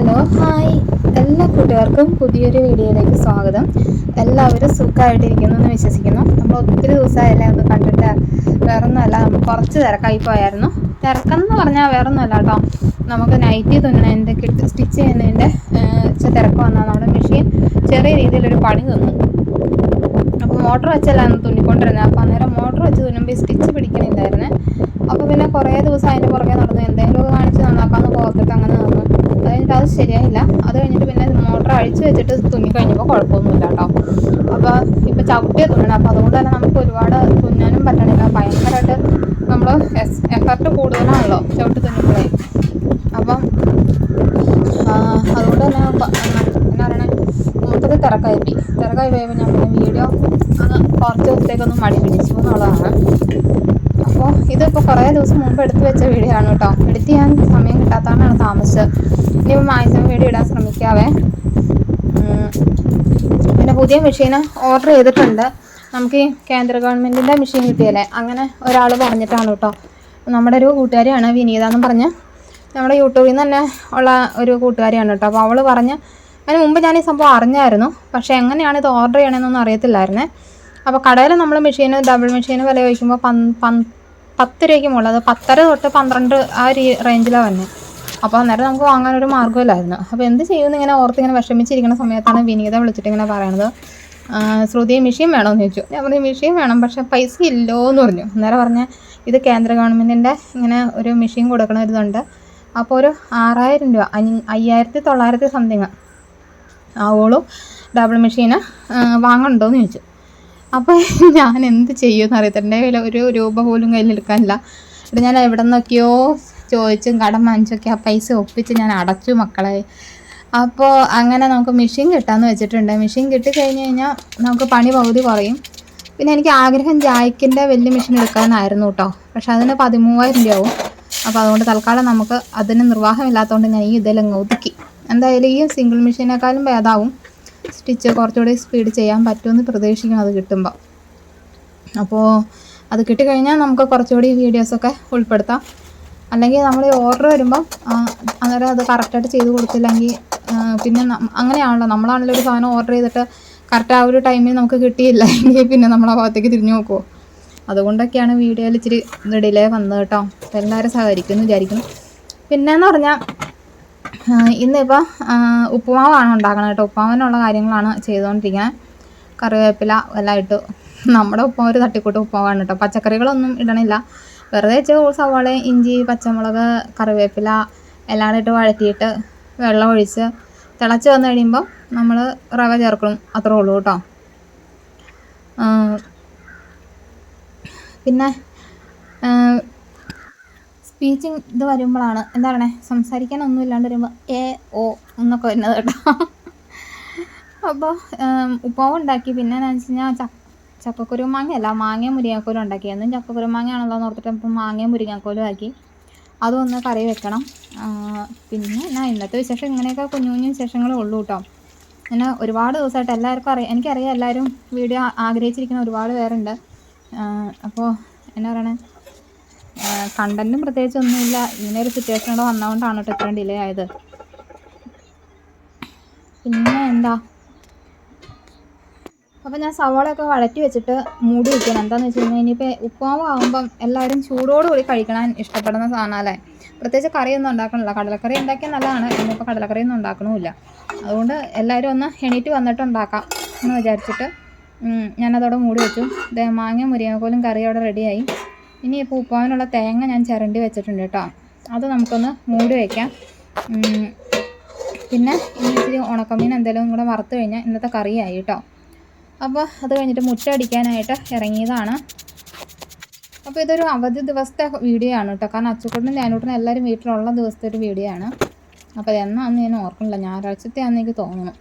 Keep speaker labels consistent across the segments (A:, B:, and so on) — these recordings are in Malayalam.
A: Hello hi. എല്ലാ കൂട്ടുകാർക്കും പുതിയൊരു വീഡിയോയിലേക്ക് സ്വാഗതം. എല്ലാവരും സുഖമായിട്ടിരിക്കുന്നു എന്ന് വിശ്വസിക്കുന്നു. നമ്മൾ ഒത്തിരി ദിവസമായില്ലേ ഒന്ന് കണ്ടിട്ട് വേറൊന്നുമല്ല കുറച്ച് തിരക്കായി പോയായിരുന്നു. തിരക്കെന്ന് പറഞ്ഞാൽ വേറൊന്നുമല്ല കേട്ടോ. നമുക്ക് നൈറ്റി തുന്നതിന്റെ കിട്ട് സ്റ്റിച്ച് ചെയ്യുന്നതിന്റെ തിരക്ക് വന്നാൽ നമ്മുടെ മെഷീൻ ചെറിയ രീതിയിലൊരു പണി തന്നു. അപ്പോൾ മോട്ടർ വെച്ചല്ലായിരുന്നു തുന്നിക്കൊണ്ടിരുന്നത്. അപ്പോൾ അന്നേരം മോട്ടർ വെച്ച് തുന്നുമ്പോൾ സ്റ്റിച്ച് പിടിക്കണില്ലായിരുന്നേ. അപ്പോൾ പിന്നെ കുറേ ദിവസം അതിന്റെ പുറകെ നടന്നു എന്തെങ്കിലുമൊക്കെ കാണിച്ച് നന്നാക്കാമെന്ന് പോകത്തിട്ട് അങ്ങനെ അത് കഴിഞ്ഞിട്ട് അത് ശരിയായില്ല. അത് കഴിഞ്ഞിട്ട് പിന്നെ മോട്ടർ അഴിച്ചു വെച്ചിട്ട് തുന്നി കഴിഞ്ഞപ്പോൾ കുഴപ്പമൊന്നുമില്ല കേട്ടോ. അപ്പോൾ ഇപ്പോൾ ചവിട്ടിയ തുന്നണം. അപ്പോൾ അതുകൊണ്ട് തന്നെ നമുക്ക് ഒരുപാട് തുന്നാനും പറ്റണില്ല. ഭയങ്കരമായിട്ട് നമ്മൾ എഫർട്ട് കൂടുതലാണല്ലോ ചവിട്ടി തുന്നുമ്പോഴേ അപ്പം അതുകൊണ്ട് തന്നെ എന്നാ പറയണേ മൊത്തത്തിൽ തിരക്കായി. തിരക്കായി പോയപ്പോൾ ഞാൻ പിന്നെ വീഡിയോ അത് കുറച്ച് ദിവസത്തേക്കൊന്ന് മടി പിടിച്ചു എന്നുള്ളതാണ്. ഇതിപ്പോൾ കുറേ ദിവസം മുമ്പ് എടുത്തു വെച്ച വീഡിയോ ആണ് കേട്ടോ. എഡിറ്റ് ചെയ്യാൻ സമയം കിട്ടാത്തതാണ് താമസിച്ചത്. ഇനിയിപ്പോൾ മാക്സിമം വീഡിയോ ഇടാൻ ശ്രമിക്കാവേ. പിന്നെ പുതിയ മെഷീൻ ഓർഡർ ചെയ്തിട്ടുണ്ട്. നമുക്ക് ഈ കേന്ദ്ര ഗവൺമെന്റിന്റെ മെഷീൻ കിട്ടിയല്ലേ? അങ്ങനെ ഒരാൾ പറഞ്ഞിട്ടാണ് കേട്ടോ. നമ്മുടെ ഒരു കൂട്ടുകാരിയാണ് വിനീത എന്ന് പറഞ്ഞ്. നമ്മുടെ യൂട്യൂബിൽ നിന്ന് തന്നെ ഉള്ള ഒരു കൂട്ടുകാരിയാണ് കേട്ടോ. അപ്പോൾ അവൾ പറഞ്ഞ് അതിന് മുമ്പ് ഞാൻ ഈ സംഭവം അറിഞ്ഞായിരുന്നു. പക്ഷേ എങ്ങനെയാണ് ഇത് ഓർഡർ ചെയ്യണമെന്നൊന്നും അറിയത്തില്ലായിരുന്നേ. അപ്പോൾ കടയിൽ നമ്മൾ മെഷീന് ഡബിൾ മെഷീന് വില ചോദിക്കുമ്പോൾ പൻ പത്ത് രൂപയ്ക്ക് മുകളിൽ. അത് പത്തര തൊട്ട് പന്ത്രണ്ട് ആ റേഞ്ചിലാണ് വന്നത് അപ്പോൾ അന്നേരം നമുക്ക് വാങ്ങാനൊരു മാർഗമില്ലായിരുന്നു. അപ്പോൾ എന്ത് ചെയ്യുമെന്ന് ഇങ്ങനെ ഓർത്ത് ഇങ്ങനെ വിഷമിച്ചിരിക്കുന്ന സമയത്താണ് വിനീത വിളിച്ചിട്ട് ഇങ്ങനെ പറയണത്. ശ്രുതി മെഷീൻ വേണമെന്ന് ചോദിച്ചു. ഞാൻ പറഞ്ഞു മെഷീൻ വേണം പക്ഷേ പൈസ ഇല്ലോ എന്ന് പറഞ്ഞു. അന്നേരം പറഞ്ഞ ഇത് കേന്ദ്ര ഗവൺമെന്റിന്റെ ഇങ്ങനെ ഒരു മെഷീൻ കൊടുക്കണ ഒരു ഇതുണ്ട്. അപ്പോൾ ഒരു ആറായിരം രൂപ അയ്യായിരത്തി തൊള്ളായിരത്തി സംതിങ്. ആവോളും ഡബിൾ മെഷീന് വാങ്ങണ്ടോ എന്ന് ചോദിച്ചു. അപ്പോൾ ഞാൻ എന്ത് ചെയ്യുമെന്ന് അറിയത്തില്ല. എന്റെ കയ്യിൽ ഒരു രൂപ പോലും കയ്യിൽ എടുക്കാനില്ല. എന്നിട്ട് ഞാൻ എവിടെ നിന്നൊക്കെയോ ചോദിച്ചും കടം വാങ്ങിച്ചൊക്കെ ആ പൈസ ഒപ്പിച്ച് ഞാൻ അടച്ചു മക്കളെ. അപ്പോൾ അങ്ങനെ നമുക്ക് മെഷീൻ കിട്ടാമെന്ന് വെച്ചിട്ടുണ്ട്. മെഷീൻ കിട്ടിക്കഴിഞ്ഞ് കഴിഞ്ഞാൽ നമുക്ക് പണി പകുതി കുറയും. പിന്നെ എനിക്ക് ആഗ്രഹം ജായ്ക്കിന്റെ വലിയ മെഷീൻ എടുക്കാനായിരുന്നു കേട്ടോ. പക്ഷെ അതിന് പതിമൂവായിരം രൂപയാവും അപ്പോൾ അതുകൊണ്ട് തൽക്കാലം നമുക്ക് അതിന് നിർവാഹമില്ലാത്തതുകൊണ്ട് ഞാൻ ഈ ഇതിലങ്ങ് ഒതുക്കി. എന്തായാലും ഈ സിംഗിൾ മെഷീനേക്കാളും ഭേദാവും. സ്റ്റിച്ച് കുറച്ചുകൂടി സ്പീഡ് ചെയ്യാൻ പറ്റുമെന്ന് പ്രതീക്ഷിക്കണം അത് കിട്ടുമ്പോൾ അപ്പോൾ അത് കിട്ടിക്കഴിഞ്ഞാൽ നമുക്ക് കുറച്ചുകൂടി വീഡിയോസൊക്കെ ഉൾപ്പെടുത്താം. അല്ലെങ്കിൽ നമ്മൾ ഓർഡർ വരുമ്പം അന്നേരം അത് കറക്റ്റായിട്ട് ചെയ്ത് കൊടുത്തില്ലെങ്കിൽ പിന്നെ അങ്ങനെയാണല്ലോ. നമ്മളാണല്ലോ ഒരു സാധനം ഓർഡർ ചെയ്തിട്ട് കറക്റ്റ് ആ ഒരു ടൈമിൽ നമുക്ക് കിട്ടിയില്ല. എങ്കിൽ പിന്നെ നമ്മൾ ആ ഭാഗത്തേക്ക് തിരിഞ്ഞു നോക്കുമോ അതുകൊണ്ടൊക്കെയാണ് വീഡിയോയിൽ ഇച്ചിരി ഡിലേ വന്നത് കേട്ടോ. എല്ലാവരും സഹകരിക്കുമെന്ന് വിചാരിക്കുന്നു. പിന്നെന്ന് പറഞ്ഞാൽ ഇന്നിപ്പോൾ ഉപ്പുമാവാണ് ഉണ്ടാക്കണം കേട്ടോ. ഉപ്പുമാവിനുള്ള കാര്യങ്ങളാണ് ചെയ്തുകൊണ്ടിരിക്കുന്നത്. കറിവേപ്പില എല്ലാം ഇട്ട്. നമ്മുടെ ഉപ്പുമാവ് ഒരു തട്ടിക്കൂട്ട് ഉപ്പുമാവാണ് കേട്ടോ. പച്ചക്കറികളൊന്നും ഇടണില്ല. വെറുതെ വെച്ച് സവാള ഇഞ്ചി പച്ചമുളക് കറിവേപ്പില എല്ലാം ഇട്ട് വഴറ്റിയിട്ട് വെള്ളം ഒഴിച്ച് തിളച്ച് വന്നു കഴിയുമ്പോൾ നമ്മൾ റവ ചേർക്കണം. അത്രേ ഉള്ളൂ കേട്ടോ. പിന്നെ സ്പീച്ചിങ് ഇത് വരുമ്പോഴാണ് എന്താ പറയണേ? സംസാരിക്കാൻ ഒന്നും ഇല്ലാണ്ട് വരുമ്പോൾ എ ഓ എന്നൊക്കെ വരുന്നത് കേട്ടോ. അപ്പോൾ ഉപ്പാവ് ഉണ്ടാക്കി. പിന്നെ എന്ന് വെച്ച് കഴിഞ്ഞാൽ ച ചക്കക്കുരു മാങ്ങയല്ല മാങ്ങയും മുരിങ്ങാക്കോലും ഉണ്ടാക്കി. എന്നും ചക്കക്കുരു മാങ്ങയാണല്ലോ എന്ന് ഓർത്തിട്ട് അപ്പം മാങ്ങയും മുരിങ്ങാക്കോലും ആക്കി. അതൊന്ന് കറി വെക്കണം. പിന്നെ ഞാൻ ഇന്നത്തെ വിശേഷം ഇങ്ങനെയൊക്കെ കുഞ്ഞു കുഞ്ഞു വിശേഷങ്ങളേ ഉള്ളൂ കേട്ടോ. പിന്നെ ഒരുപാട് ദിവസമായിട്ട് എല്ലാവർക്കും അറിയാം. എനിക്കറിയാം എല്ലാവരും വീഡിയോ ആഗ്രഹിച്ചിരിക്കുന്ന ഒരുപാട് പേരുണ്ട്. അപ്പോൾ എന്നാ പറയണേ? കണ്ടന്റും പ്രത്യേകിച്ച് ഒന്നുമില്ല. ഇങ്ങനെ ഒരു സിറ്റുവേഷൻ കൂടെ വന്നതുകൊണ്ടാണ് കേട്ടോ ഇത്രയും ഡിലേ ആയത്. പിന്നെ എന്താ? അപ്പോൾ ഞാൻ സവാളയൊക്കെ വഴറ്റി വെച്ചിട്ട് മൂടി വയ്ക്കണം എന്താണെന്ന് വെച്ച് കഴിഞ്ഞാൽ ഇനിയിപ്പോൾ ഉപ്പുമാവ് ആകുമ്പം എല്ലാവരും ചൂടോടുകൂടി കഴിക്കാൻ ഇഷ്ടപ്പെടുന്ന സാധനമല്ലേ പ്രത്യേകിച്ച് കറിയൊന്നും ഉണ്ടാക്കണില്ല. കടലക്കറി ഉണ്ടാക്കിയാൽ നല്ലതാണ്. ഇന്നിപ്പോൾ കടലക്കറിയൊന്നും ഉണ്ടാക്കണമില്ല അതുകൊണ്ട് എല്ലാവരും ഒന്ന് എണീറ്റ് വന്നിട്ട് ഉണ്ടാക്കാം എന്ന് വിചാരിച്ചിട്ട് ഞാനതോടെ മൂടി വെച്ചു. മാങ്ങ മുരിങ്ങക്കോലും കറി അവിടെ റെഡിയായി ഇനിയിപ്പോൾ ഉപ്പാവിനുള്ള തേങ്ങ ഞാൻ ചിരണ്ടി വെച്ചിട്ടുണ്ട് കേട്ടോ. അത് നമുക്കൊന്ന് മൂടി വയ്ക്കാം പിന്നെ ഇനി ഇച്ചിരി ഉണക്കമീൻ എന്തെങ്കിലും കൂടെ വറുത്ത് കഴിഞ്ഞാൽ ഇന്നത്തെ കറിയായി കേട്ടോ. അപ്പോൾ അത് കഴിഞ്ഞിട്ട് മുറ്റടിക്കാനായിട്ട് ഇറങ്ങിയതാണ്. അപ്പോൾ ഇതൊരു അവധി ദിവസത്തെ വീഡിയോ ആണ് കേട്ടോ. കാരണം അച്ചുക്കൂട്ടിനും ഞാനൂട്ടിനും എല്ലാവരും വീട്ടിലുള്ള ദിവസത്തെ ഒരു വീഡിയോ ആണ്. അപ്പോൾ എന്നാന്ന് ഞാൻ ഓർക്കണില്ല ഞായറാഴ്ചത്തെ ആണെന്ന് എനിക്ക് തോന്നുന്നു.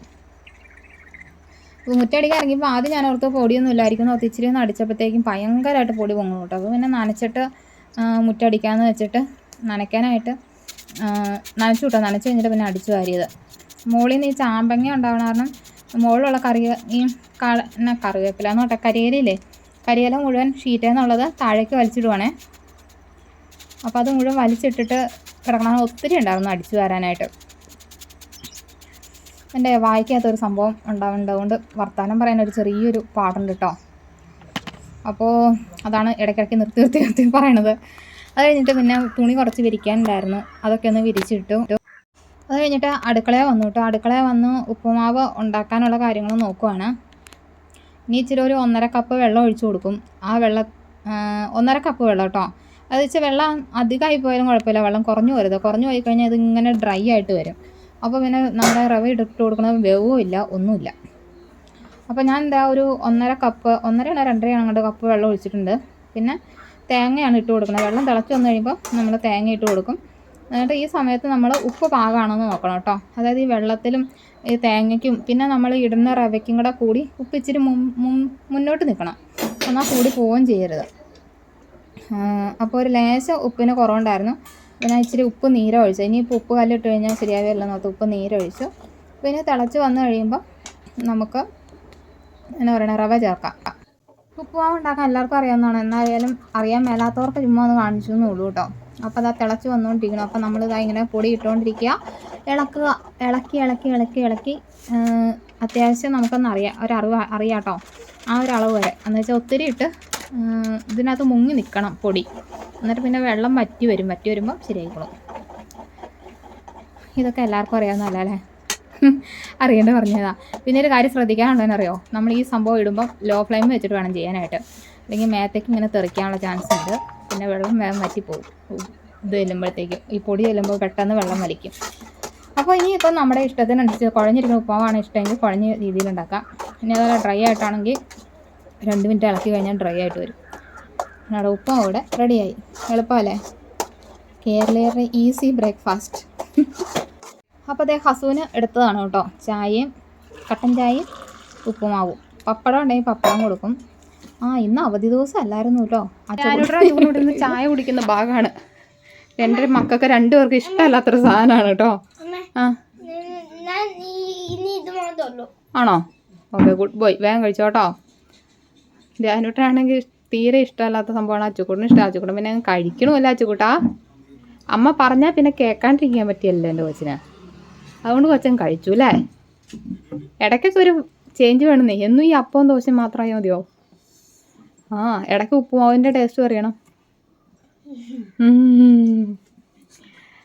A: അപ്പോൾ മുറ്റടിക്കാൻ ഇറങ്ങിയപ്പോൾ ആദ്യം ഞാൻ ഓർത്ത് പൊടിയൊന്നും ഇല്ലായിരിക്കും ഓർത്ത് ഇച്ചിരി ഒന്ന് അടിച്ചപ്പോഴത്തേക്കും ഭയങ്കരമായിട്ട് പൊടി പൊങ്ങും കേട്ടോ അപ്പോൾ പിന്നെ നനച്ചിട്ട് മുറ്റടിക്കാമെന്ന് വെച്ചിട്ട് നനയ്ക്കാനായിട്ട് നനച്ചു കിട്ടോ നനച്ച് കഴിഞ്ഞിട്ട് പിന്നെ അടിച്ചു വാരിയത്. മുകളിൽ നിന്ന് ഈ ചാമ്പങ്ങ ഉണ്ടാവണ കാരണം മുകളിലുള്ള കറി ഈ കള കറിവേപ്പില എന്ന് പറഞ്ഞാൽ കരിയിലയില്ലേ? കരിയില മുഴുവൻ ഷീറ്റെന്നുള്ളത് താഴേക്ക് വലിച്ചിടുവാണേ. അപ്പോൾ അത് മുഴുവൻ വലിച്ചിട്ടിട്ട് കിടക്കണം ഒത്തിരി ഉണ്ടായിരുന്നു അടിച്ചു വരാനായിട്ട്. എന്റെ വായിക്കാത്തൊരു സംഭവം ഉണ്ടാവുന്നുണ്ട് അതുകൊണ്ട് വർത്തമാനം പറയാൻ ഒരു ചെറിയൊരു പാടുണ്ട് കേട്ടോ അപ്പോൾ അതാണ് ഇടയ്ക്കിടയ്ക്ക് നിർത്തി നിർത്തി നിർത്തി പറയണത്. അത് കഴിഞ്ഞിട്ട് പിന്നെ തുണി കുറച്ച് വിരിക്കാനുണ്ടായിരുന്നു. അതൊക്കെ ഒന്ന് വിരിച്ചിട്ടു. അത് കഴിഞ്ഞിട്ട് അടുക്കളയെ വന്നു കേട്ടോ അടുക്കളയെ വന്ന് ഉപ്പുമാവ് ഉണ്ടാക്കാനുള്ള കാര്യങ്ങൾ നോക്കുവാണ്. ഇനി ഇച്ചിരി ഒരു ഒന്നര കപ്പ് വെള്ളം ഒഴിച്ചു കൊടുക്കും. ആ വെള്ളം ഒന്നര കപ്പ് വെള്ളം കേട്ടോ അത് വെച്ചാൽ വെള്ളം അധികമായി പോയാലും കുഴപ്പമില്ല. വെള്ളം കുറഞ്ഞു പോരുത്. കുറഞ്ഞു പോയി കഴിഞ്ഞാൽ ഇത് ഇങ്ങനെ ഡ്രൈ ആയിട്ട് വരും. അപ്പോൾ പിന്നെ നമ്മുടെ റവ ഇട്ടിട്ട് കൊടുക്കുന്നത് വേവും ഇല്ല ഒന്നുമില്ല. അപ്പോൾ ഞാൻ എന്താ ഒരു ഒന്നര കപ്പ് ഒന്നരയാണോ രണ്ടരയാണോ അങ്ങോട്ട് കപ്പ് വെള്ളം ഒഴിച്ചിട്ടുണ്ട്. പിന്നെ തേങ്ങയാണ് ഇട്ട് കൊടുക്കുന്നത് വെള്ളം തിളച്ച് വന്നു കഴിയുമ്പോൾ നമ്മൾ തേങ്ങ ഇട്ട് കൊടുക്കും. എന്നിട്ട് ഈ സമയത്ത് നമ്മൾ ഉപ്പ് പാകമാണെന്ന് നോക്കണം കേട്ടോ. അതായത് ഈ വെള്ളത്തിലും ഈ തേങ്ങയ്ക്കും പിന്നെ നമ്മൾ ഇടുന്ന റവയ്ക്കും കൂടെ കൂടി ഉപ്പ് ഇച്ചിരി മുന്നോട്ട് നിൽക്കണം എന്നാൽ കൂടി പോവുകയും ചെയ്യരുത്. അപ്പോൾ ഒരു ലേശം ഉപ്പിന് കുറവുണ്ടായിരുന്നു. ഞാൻ ഇച്ചിരി ഉപ്പ് നീരൊഴിച്ചു. ഇനിയിപ്പോൾ ഉപ്പ് കല്ലിട്ട് കഴിഞ്ഞാൽ ശരിയാവില്ല നോർത്ത് ഉപ്പ് നീരൊഴിച്ചു. പിന്നെ തിളച്ച് വന്നു കഴിയുമ്പോൾ നമുക്ക് എന്നാ പറയണ റവ ചേർക്കാം. ഉപ്പുമാവ് ഉണ്ടാക്കാൻ എല്ലാവർക്കും അറിയാവുന്നതാണ്. എന്നായാലും അറിയാൻ മേലാത്തവർക്ക് ചുമ്മാ ഒന്ന് കാണിച്ചു എന്നേ ഉള്ളൂ കേട്ടോ. അപ്പോൾ അതാ തിളച്ച് വന്നുകൊണ്ടിരിക്കണം അപ്പോൾ നമ്മൾ ഇതാ ഇങ്ങനെ പൊടി ഇട്ടുകൊണ്ടിരിക്കുക ഇളക്കുക. ഇളക്കി ഇളക്കി ഇളക്കി ഇളക്കി. അത്യാവശ്യം നമുക്കൊന്ന് അറിയാം. ഒരറിവ് അറിയാം കേട്ടോ. ആ ഒരു അളവ് വരെ. എന്ന് വെച്ചാൽ ഒത്തിരി ഇട്ട് ഇതിനകത്ത് മുങ്ങി നിൽക്കണം പൊടി. എന്നിട്ട് പിന്നെ വെള്ളം വറ്റി വരും. വറ്റി വരുമ്പോൾ ശരിയായിക്കോളും. ഇതൊക്കെ എല്ലാവർക്കും അറിയാവുന്നതല്ല അല്ലേ അറിയേണ്ട പറഞ്ഞതാ. പിന്നെ ഒരു കാര്യം ശ്രദ്ധിക്കാനുള്ളതെന്ന് അറിയോ? നമ്മൾ ഈ സംഭവം ഇടുമ്പോൾ ലോ ഫ്ലെയിം വെച്ചിട്ട് വേണം ചെയ്യാനായിട്ട്. അല്ലെങ്കിൽ മേത്തേക്ക് ഇങ്ങനെ തെറിക്കാനുള്ള ചാൻസ് ഉണ്ട്. പിന്നെ വെള്ളം വേഗം വറ്റിപ്പോകും ഇത് ചെല്ലുമ്പോഴത്തേക്കും. ഈ പൊടി ചെല്ലുമ്പോൾ പെട്ടെന്ന് വെള്ളം വലിക്കും. അപ്പോൾ ഇനി ഇപ്പം നമ്മുടെ ഇഷ്ടത്തിനനുസരിച്ച് കുഴഞ്ഞിരിക്കുന്ന ഉപ്പാവാണ് ഇഷ്ടമെങ്കിൽ കുഴഞ്ഞ രീതിയിൽ ഉണ്ടാക്കാം ഇനി അതുപോലെ ഡ്രൈ ആയിട്ടാണെങ്കിൽ രണ്ട് മിനിറ്റ് ഇളക്കി കഴിഞ്ഞാൽ ഡ്രൈ ആയിട്ട് വരും. നമ്മുടെ ഉപ്പാവ് അവിടെ റെഡിയായി. എളുപ്പമല്ലേ? കേരളീയരുടെ ഈസി ബ്രേക്ക്ഫാസ്റ്റ്. അപ്പോൾ അതേ ഹസുവിന് എടുത്തതാണ് കേട്ടോ. ചായയും കട്ടൻ ചായയും ഉപ്പുമാവും. പപ്പടം ഉണ്ടെങ്കിൽ പപ്പടം കൊടുക്കും. ആ ഇന്ന് അവധി ദിവസം അല്ലായിരുന്നു കേട്ടോ ചായ കുടിക്കുന്ന ഭാഗമാണ്. എന്റെ മക്കൾക്ക് രണ്ടുപേർക്ക് ഇഷ്ടമല്ലാത്തൊരു സാധനമാണ് കേട്ടോ. ആ.
B: ഞാൻ ഇനി ഇത്
A: ആണോ? ഓക്കെ ഗുഡ് ബോയ് വേഗം കഴിച്ചോട്ടോ ധ്യാനൂട്ടാണെങ്കിൽ തീരെ ഇഷ്ടമല്ലാത്ത സംഭവമാണ് അച്ചുക്കൂട്ടിന് ഇഷ്ടം. അച്ചുകൂട്ടൻ പിന്നെ കഴിക്കണമല്ല അച്ചുക്കൂട്ടാ അമ്മ പറഞ്ഞാൽ പിന്നെ കേൾക്കാണ്ടിരിക്കാൻ പറ്റിയല്ലോ എന്റെ കൊച്ചിനെ. അതുകൊണ്ട് കൊച്ചൻ കഴിച്ചു അല്ലേ? ഇടയ്ക്കൊക്കെ ഒരു ചേഞ്ച് വേണമെന്നേ എന്നും ഈ അപ്പവും ദോശയും മാത്രമായി മതിയോ? ആ ഇടയ്ക്ക് ഉപ്പുമാവിന്റെ ടേസ്റ്റ് അറിയണം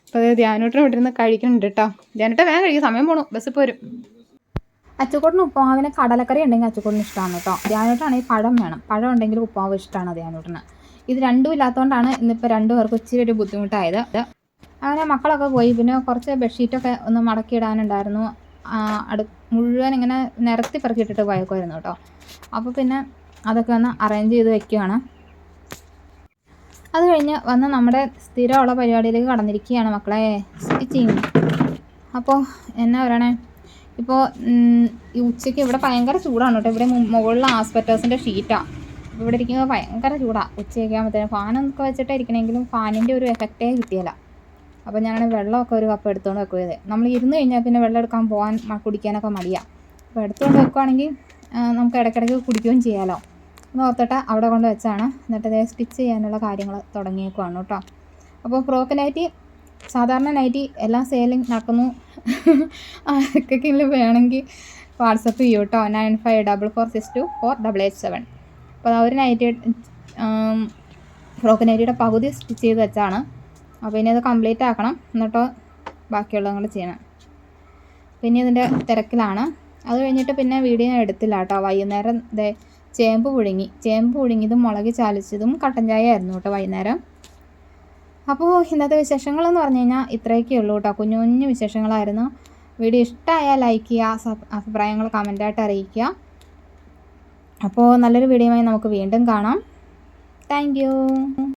A: അപ്പോൾ ധ്യാനൂട്ടിന് ഇവിടെ ഇരുന്ന് കഴിക്കുന്നുണ്ട് കേട്ടോ ധ്യാനോട്ടെ വേഗം കഴിക്കും സമയം പോണു. ബസ്സിൽ പോരും. അച്ചുകൂട്ടിന് ഉപ്പുമാവിന് കടലക്കറി ഉണ്ടെങ്കിൽ അച്ചുകൂട്ടിന് ഇഷ്ടമാണ് കേട്ടോ. ധ്യാനോട്ടാണെങ്കിൽ പഴം വേണം. പഴം ഉണ്ടെങ്കിൽ ഉപ്പുമാവ് ഇഷ്ടമാണ് ധ്യാനോട്ടിന്. ഇത് രണ്ടും ഇല്ലാത്തതുകൊണ്ടാണ് ഇന്നിപ്പോൾ രണ്ടു പേർക്ക് ഇച്ചിരി ഒരു ബുദ്ധിമുട്ടായത്. അങ്ങനെ മക്കളൊക്കെ പോയി. പിന്നെ കുറച്ച് ബെഡ്ഷീറ്റൊക്കെ ഒന്ന് മടക്കിയിടാനുണ്ടായിരുന്നു. അടു മുഴുവൻ ഇങ്ങനെ നിരത്തി പെറുക്കിയിട്ടിട്ട് പോയേക്കുമായിരുന്നു കേട്ടോ. അപ്പോൾ പിന്നെ അതൊക്കെ ഒന്ന് അറേഞ്ച് ചെയ്ത് വെക്കുകയാണ് അത് കഴിഞ്ഞ് വന്ന് നമ്മുടെ സ്ഥിരമുള്ള പരിപാടിയിലേക്ക് കടന്നിരിക്കുകയാണ് മക്കളെ. സ്റ്റിച്ചിങ് അപ്പോൾ എന്നാ പറയണേ? ഇപ്പോൾ ഈ ഉച്ചയ്ക്ക് ഇവിടെ ഭയങ്കര ചൂടാണ് കേട്ടോ. ഇവിടെ മുകളിൽ ആസ്പെറ്റോസിന്റെ ഷീറ്റാണ് ഇവിടെ ഇരിക്കുമ്പോൾ ഭയങ്കര ചൂടാണ് ഉച്ചയൊക്കെ ആകുമ്പോഴത്തേനും ഫാനൊക്കെ വെച്ചിട്ട് ഇരിക്കണമെങ്കിലും ഫാനിന്റെ ഒരു എഫക്റ്റേ കിട്ടിയില്ല അപ്പോൾ ഞാനാണ് വെള്ളമൊക്കെ ഒരു കപ്പ് എടുത്തുകൊണ്ട് വെക്കുന്നത്. നമ്മൾ ഇരുന്ന് കഴിഞ്ഞാൽ പിന്നെ വെള്ളം എടുക്കാൻ പോകാൻ കുടിക്കാനൊക്കെ മടിയാണ് അപ്പോൾ എടുത്തുകൊണ്ട് വെക്കുവാണെങ്കിൽ നമുക്ക് ഇടയ്ക്കിടയ്ക്ക് കുടിക്കുകയും ചെയ്യാമല്ലോ എന്ന് ഓർത്തിട്ട് അവിടെ കൊണ്ട് വെച്ചാണ്. എന്നിട്ട് അതേ സ്റ്റിച്ച് ചെയ്യാനുള്ള കാര്യങ്ങൾ തുടങ്ങിയേക്കുവാണ് കേട്ടോ. അപ്പോൾ ഫ്രോക്ക് സാധാരണ നൈറ്റി എല്ലാം സെയിലിംഗ് നടക്കുന്നു. ആർക്കെങ്കിലും വേണമെങ്കിൽ വാട്സപ്പ് ചെയ്യൂ കേട്ടോ nine five double four six two four double eight seven അപ്പോൾ അവർ ഒരു നൈറ്റി ഫ്രോക്ക് നൈറ്റിയുടെ പകുതി സ്റ്റിച്ച് ചെയ്ത് വെച്ചാണ്. അപ്പോൾ ഇനി അത് കംപ്ലീറ്റ് ആക്കണം. എന്നിട്ടോ ബാക്കിയുള്ളതും കൂടെ ചെയ്യണം. പിന്നെ ഇതിന്റെ തിരക്കിലാണ്. അത് കഴിഞ്ഞിട്ട് പിന്നെ വീഡിയോ ഞാൻ എടുത്തില്ല കേട്ടോ. വൈകുന്നേരം ചേമ്പ് പുഴുങ്ങി. ചേമ്പ് പുഴുങ്ങിയതും മുളക് ചാലിച്ചതും കട്ടൻ ചായ ആയിരുന്നു കേട്ടോ വൈകുന്നേരം. അപ്പോൾ ഇന്നത്തെ വിശേഷങ്ങളെന്ന് പറഞ്ഞു കഴിഞ്ഞാൽ ഇത്രയൊക്കെ ഉള്ളൂ കേട്ടോ കുഞ്ഞു കുഞ്ഞു വിശേഷങ്ങളായിരുന്നു. വീഡിയോ ഇഷ്ടമായാൽ ലൈക്ക് ചെയ്യുക അഭിപ്രായങ്ങൾ കമന്റായിട്ട് അറിയിക്കുക. അപ്പോൾ നല്ലൊരു വീഡിയോയുമായി നമുക്ക് വീണ്ടും കാണാം. താങ്ക്